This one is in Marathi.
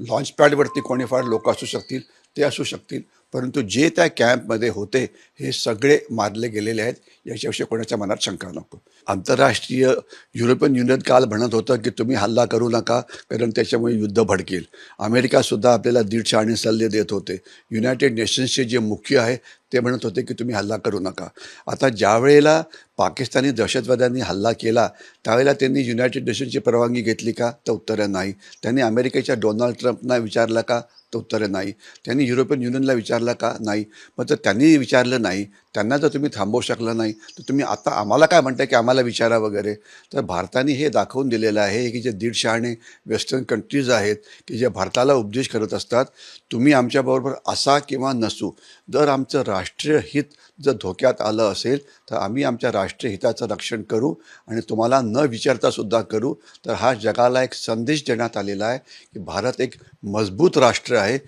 लॉन्च पॅडवरती कोणी फार लोक असू शकतील. ते असू शकतील. परंतु जे त्या कॅम्पमध्ये होते हे सगळे मारले गेलेले आहेत. याच्याविषयी कोणाच्या मनात शंका नको. आंतरराष्ट्रीय युरोपियन युनियन काल म्हणत होतं की तुम्ही हल्ला करू नका कारण त्याच्यामुळे युद्ध भडकेल. अमेरिकासुद्धा आपल्याला दीड आणि सल्ले देत होते. युनायटेड नेशन्सचे जे मुख्य आहे ते म्हणत होते की तुम्ही हल्ला करू नका. आता ज्यावेळेला पाकिस्तानी दहशतवाद्यांनी हल्ला केला त्यावेळेला त्यांनी युनायटेड नेशन्सची परवानगी घेतली का? तर उत्तरं नाही. त्यांनी अमेरिकेच्या डोनाल्ड ट्रम्पना विचारलं का? तर उत्तरं नाही. त्यांनी युरोपियन युनियनला विचारलं का? नाही. मग जर त्यांनी विचारलं नाही त्यांना जर तुम्ही थांबवू शकला नाही तर तुम्ही आता आम्हाला काय म्हणताय की आम्हाला विचारा वगैरे? तर भारताने हे दाखवून दिलेलं आहे की जे दीड शहाणे वेस्टर्न कंट्रीज आहेत की जे भारताला उपदेश करत असतात तुम्ही आमच्याबरोबर असा किंवा नसू. जर आमचं राष्ट्रीय हित जर धोक्यात आलं असेल तर आम्ही आमच्या राष्ट्रीय हिताचं रक्षण करू आणि तुम्हाला न विचारता सुद्धा करू. तर हा जगाला एक संदेश देण्यात आलेला आहे की भारत एक मजबूत राष्ट्र आहे.